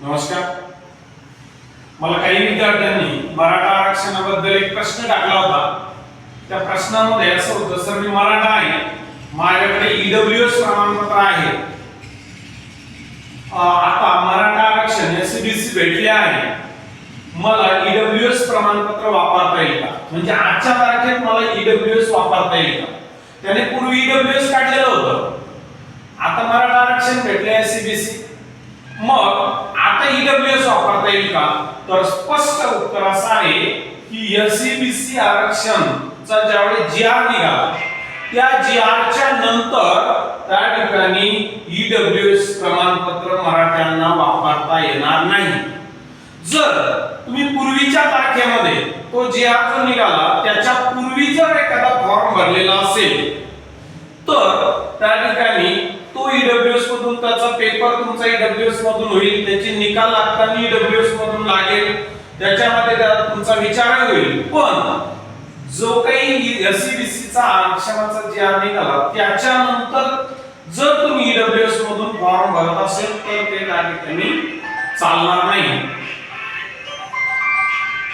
नमस्कार. मला काही विद्यार्थ्यांनी मराठा आरक्षणाबद्दल एक प्रश्न टाकला होता. त्या प्रश्नामध्ये असं होतं सर मी मराठा आहे. माझ्याकडे ईडब्ल्यू एस प्रमाणपत्र आहे. आता मराठा आरक्षण एसबीसी भेटले आहे. मला ईडब्ल्यू एस प्रमाणपत्र वापरता येईल का? म्हणजे आजच्या तारखेत मला ईडब्ल्यू एस वापरता येईल का? त्याने पूर्वी ईडब्ल्यू एस काढलेलं होतं. आता मराठा आरक्षण भेटले एससीबीसी मग आता ईडब्ल्यू एस वापरता येईल का? तर स्पष्ट उत्तर असं आहे की एससीबीसी आरक्षणचा ज्यावेळी जी आर निघाला त्या जी आरच्या नंतर त्या ठिकाणी ईडब्ल्यू एस प्रमाणपत्र मराठ्यांना वापरता येणार नाही. जर तुम्ही पूर्वीच्या तारखेमध्ये तो जी आर जो निघाला त्याच्या पूर्वी जर एखादा फॉर्म भरलेला असेल तर त्या ठिकाणी तो ईडब्ल्यूएस मधून त्याचा पेपर तुमचा ईडब्ल्यूएस मधून होईल त्याचे निकाल लागताना ईडब्ल्यूएस मधून लागेल. त्याच्यामध्ये त्याला तुमचा विचार होईल. पण जो काही एससीबीसी चा आरक्षणाचा जे आम्ही निघाला त्याच्यानंतर जर तुम्ही ईडब्ल्यूएस मधून फॉर्म भरत असेल तर ते त्या ठिकाणी चालणार नाही.